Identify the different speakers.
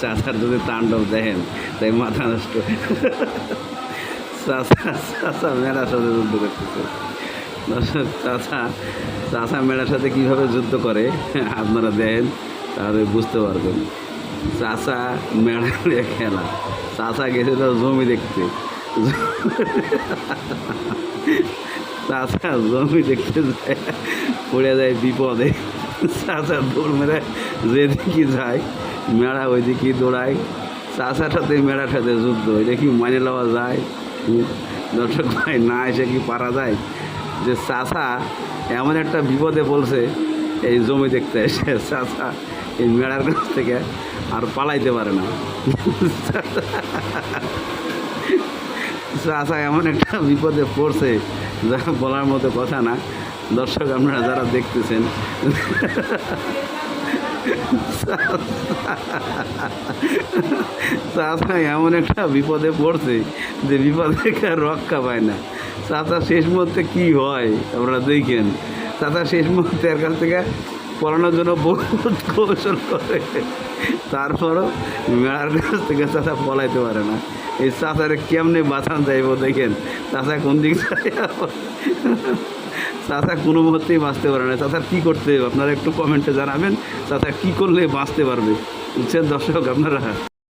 Speaker 1: চাচার যদি তাণ্ডব দেখেন, তাই মাথা নষ্ট। চাচা চাচা সাথে যুদ্ধ করতেছে। চাচা চাচা মেয়েরার সাথে কীভাবে যুদ্ধ করে, আপনারা দেখেন, তাহলে বুঝতে পারবেন। চাচা নিয়ে খেলা। চাচা গেছিল জমি দেখতে। চাচা জমি দেখতে যায়, পড়ে যায় বিপদে। চাচা দৌড় মেরে যেদিকে যায় মেড়া ওইদিকে দৌড়ায় চাচার সাথে মেড়ার সাথে যুদ্ধ এটা কি মানে লওয়া যায়? দর্শক ভাই, না এসে কি পারা যায়? যে চাষা এমন একটা বিপদে বলছে এই জমি দেখতে এসে চাচা এই মেড়ার কাছ থেকে আর পালাইতে পারে না। চাচা এমন একটা বিপদে পড়ছে, যা বলার মতো কথা না। দর্শক আপনারা যারা দেখতেছেন চাচা এমন একটা বিপদে পড়ছে যে বিপদে রক্ষা পায় না। চাচা শেষ মুহূর্তে কি হয় আপনারা দেখেন। চাচা শেষ মুহূর্তে এর কাছ থেকে পড়ানোর জন্য বহুত কৌশল করে। তারপরও মেলার কাছ থেকে চাচা পলাইতে পারে না। এই চাচারে কেমনে বাঁচান যাইব দেখেন। চাচা কোন দিক যায় চাচা কোনো মুহূর্তেই বাঁচতে পারে না। চাচার কী করতে হবে? আপনারা একটু কমেন্টে জানাবেন। চাচা কী করলে বাঁচতে পারবে? বুঝছেন দর্শক, আপনারা?